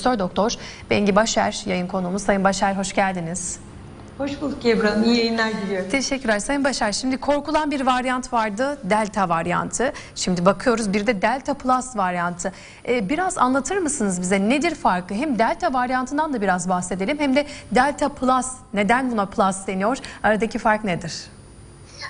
Profesör Doktor Bengi Başer yayın konuğumuz. Sayın Başer hoş geldiniz. Hoş bulduk Ebru Hanım. İyi yayınlar diliyorum. Teşekkürler Sayın Başar. Şimdi korkulan bir varyant vardı. Delta varyantı. Şimdi bakıyoruz bir de Delta Plus varyantı. Ee, biraz anlatır mısınız bize nedir farkı? Hem Delta varyantından da biraz bahsedelim hem de Delta Plus neden buna Plus deniyor? Aradaki fark nedir?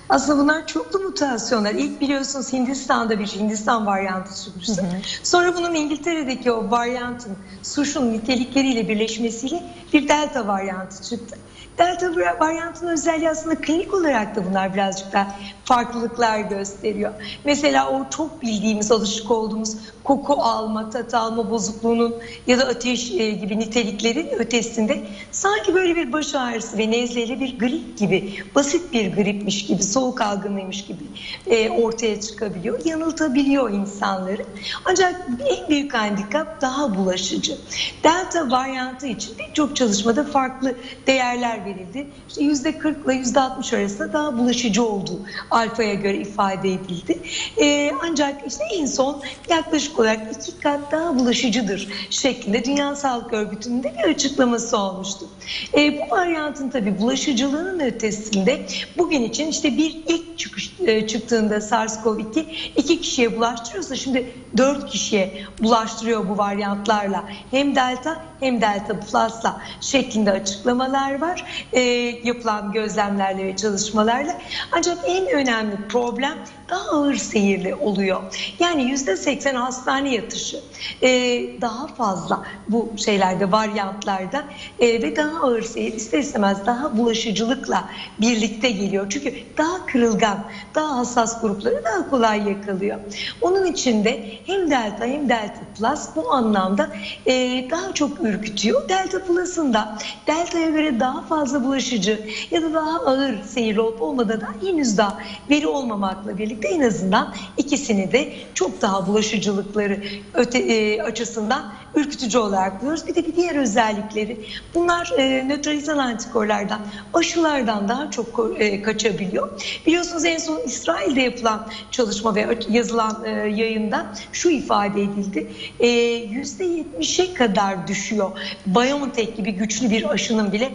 Aslında bunlar çoklu mutasyonlar. İlk biliyorsunuz Hindistan'da bir Hindistan varyantı çıkmıştı. Sonra bunun İngiltere'deki o varyantın suşun nitelikleriyle birleşmesiyle bir delta varyantı çıktı. Delta varyantının özelliği aslında klinik olarak da bunlar birazcık daha farklılıklar gösteriyor. Mesela o çok bildiğimiz, alışık olduğumuz koku alma, tat alma bozukluğunun ya da ateş e, gibi niteliklerin ötesinde sanki böyle bir baş ağrısı ve nezleli bir grip gibi, basit bir gripmiş gibi, soğuk algınlıymış gibi e, ortaya çıkabiliyor, yanıltabiliyor insanları. Ancak en büyük handikap daha bulaşıcı. Delta varyantı için birçok çalışmada farklı değerler verildi. İşte %40 ile %60 arasında daha bulaşıcı olduğu alfaya göre ifade edildi. Ee, ancak işte en son yaklaşık olarak iki kat daha bulaşıcıdır şeklinde Dünya Sağlık Örgütü'nün de bir açıklaması olmuştu. Ee, bu varyantın tabii bulaşıcılığının ötesinde bugün için işte bir ilk çıkış, e, çıktığında SARS-CoV-2 iki kişiye bulaştırıyorsa şimdi dört kişiye bulaştırıyor bu varyantlarla. Hem Delta hem Delta Plus'la şeklinde açıklamalar var. E, yapılan gözlemlerle ve çalışmalarla. Ancak en önemli problem daha ağır seyirli oluyor. Yani yüzde seksen hastane yatışı e, daha fazla bu şeylerde, varyantlarda e, ve daha ağır seyir ister istemez daha bulaşıcılıkla birlikte geliyor. Çünkü daha kırılgan, daha hassas grupları daha kolay yakalıyor. Onun için de hem Delta hem Delta Plus bu anlamda e, daha çok ürkütüyor. Delta Plus'ın da Delta'ya göre daha fazla bulaşıcı ya da daha ağır seyirli olup olmadığı da henüz daha veri olmamakla birlikte en azından ikisini de çok daha bulaşıcılıkları öte, e, açısından ürkütücü olarak buluyoruz. Bir de bir diğer özellikleri bunlar e, nötralizan antikorlardan, aşılardan daha çok e, kaçabiliyor. Biliyorsunuz en son İsrail'de yapılan çalışma ve yazılan e, yayında şu ifade edildi. E, %70'e kadar düşüyor. BioNTech gibi güçlü bir aşının bile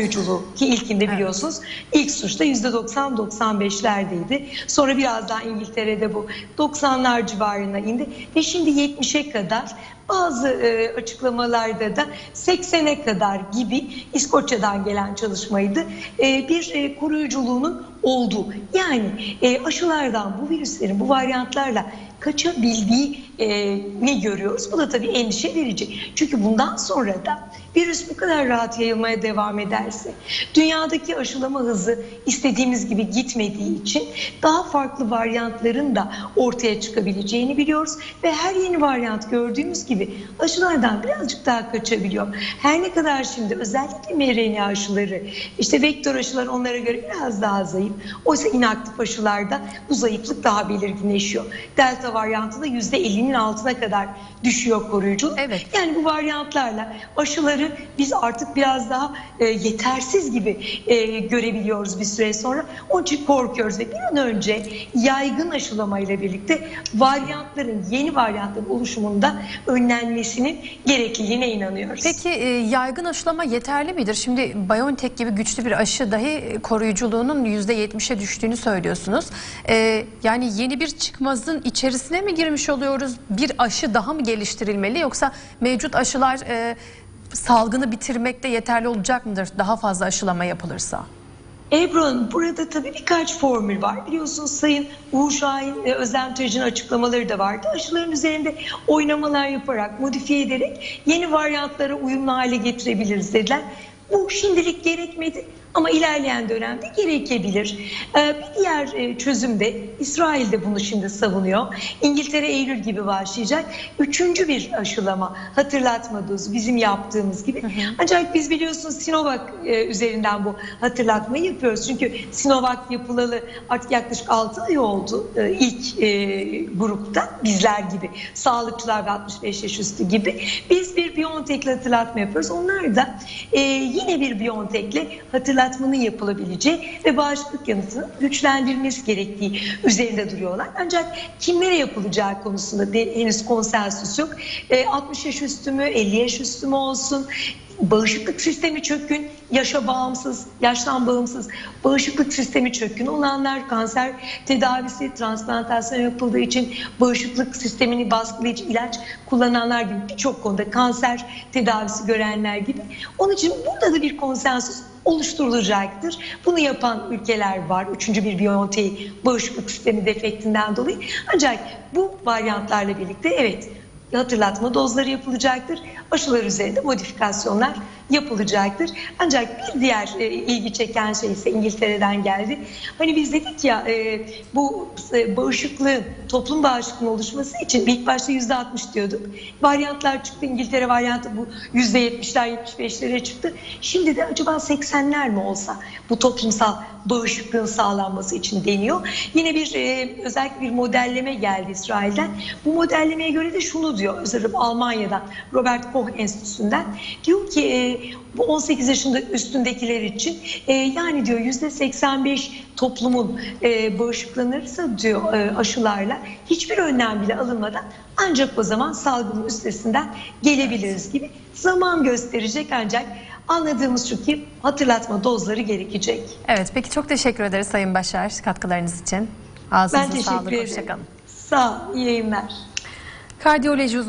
koruyuculuğu ki ilkinde biliyorsunuz ilk suçta %90-95'lerdeydi. Sonra biraz daha İngiltere'de bu 90'lar civarına indi ve şimdi 70'e kadar bazı e, açıklamalarda da 80'e kadar gibi İskoçya'dan gelen çalışmaydı. E, bir e, koruyuculuğunun olduğu. Yani e, aşılardan bu virüslerin bu varyantlarla kaçabildiğini görüyoruz. Bu da tabii endişe verici. Çünkü bundan sonra da virüs bu kadar rahat yayılmaya devam ederse dünyadaki aşılama hızı istediğimiz gibi gitmediği için daha farklı varyantların da ortaya çıkabileceğini biliyoruz ve her yeni varyant gördüğümüz gibi aşılardan birazcık daha kaçabiliyor. Her ne kadar şimdi özellikle mRNA aşıları işte vektör aşılar onlara göre biraz daha zayıf. Oysa inaktif aşılarda bu zayıflık daha belirginleşiyor. Delta varyantı da %50'nin altına kadar düşüyor koruyucu. Evet. Yani bu varyantlarla aşıları biz artık biraz daha e, yetersiz gibi e, görebiliyoruz bir süre sonra. Onun için korkuyoruz ve bir an önce yaygın aşılamayla birlikte varyantların, yeni varyantların oluşumunda önlenmesinin gerekliliğine inanıyoruz. Peki e, yaygın aşılama yeterli midir? Şimdi BioNTech gibi güçlü bir aşı dahi koruyuculuğunun %70'e düştüğünü söylüyorsunuz. E, yani yeni bir çıkmazın içerisine mi girmiş oluyoruz? Bir aşı daha mı geliştirilmeli yoksa mevcut aşılar e, salgını bitirmekte yeterli olacak mıdır daha fazla aşılama yapılırsa? Ebru burada tabii birkaç formül var. Biliyorsunuz Sayın Uğur Şahin Özlem Tacı'nın açıklamaları da vardı. Aşıların üzerinde oynamalar yaparak, modifiye ederek yeni varyantlara uyumlu hale getirebiliriz dediler. Bu şimdilik gerekmedi ama ilerleyen dönemde gerekebilir. Ee, bir diğer e, çözüm de İsrail de bunu şimdi savunuyor. İngiltere Eylül gibi başlayacak. Üçüncü bir aşılama hatırlatma dozu bizim yaptığımız gibi. Ancak biz biliyorsunuz Sinovac e, üzerinden bu hatırlatmayı yapıyoruz. Çünkü Sinovac yapılalı artık yaklaşık 6 ay oldu e, ilk grupta bizler gibi sağlıkçılar ve 65 yaş üstü gibi. Biz bir Biontech'le hatırlatma yapıyoruz. Onlar da yine bir Biontech'le hatırlatma hatırlatmanın yapılabileceği ve bağışıklık yanıtının güçlendirilmesi gerektiği üzerinde duruyorlar. Ancak kimlere yapılacağı konusunda henüz konsensüs yok. E, 60 yaş üstü mü, 50 yaş üstü mü olsun, bağışıklık sistemi çökün, yaşa bağımsız, yaştan bağımsız bağışıklık sistemi çökün olanlar kanser tedavisi, transplantasyon yapıldığı için bağışıklık sistemini baskılayıcı ilaç kullananlar gibi birçok konuda kanser tedavisi görenler gibi. Onun için burada da bir konsensüs oluşturulacaktır. Bunu yapan ülkeler var. Üçüncü bir BioNTech bağışıklık sistemi defektinden dolayı. Ancak bu varyantlarla birlikte evet hatırlatma dozları yapılacaktır. Aşılar üzerinde modifikasyonlar yapılacaktır. Ancak bir diğer e, ilgi çeken şey ise İngiltere'den geldi. Hani biz dedik ya e, bu e, bağışıklığın, toplum bağışıklığının oluşması için ilk başta yüzde 60 diyorduk. Varyantlar çıktı. İngiltere varyantı bu yüzde 70'ler 75'lere çıktı. Şimdi de acaba 80'ler mi olsa bu toplumsal bağışıklığın sağlanması için deniyor. Yine bir e, özellikle bir modelleme geldi İsrail'den. Bu modellemeye göre de şunu diyor özellikle Almanya'dan Robert Koch Enstitüsü'nden diyor ki e, bu 18 yaşında üstündekiler için e, yani diyor yüzde 85 toplumun e, bağışıklanırsa diyor e, aşılarla hiçbir önlem bile alınmadan ancak o zaman salgının üstesinden gelebiliriz gibi zaman gösterecek ancak anladığımız şu ki hatırlatma dozları gerekecek. Evet peki çok teşekkür ederiz Sayın Başar katkılarınız için. Ağzınıza Ben teşekkür sağlık. ederim. Hoşçakalın. Sağ ol, iyi yayınlar. Kardiyoloji uzmanı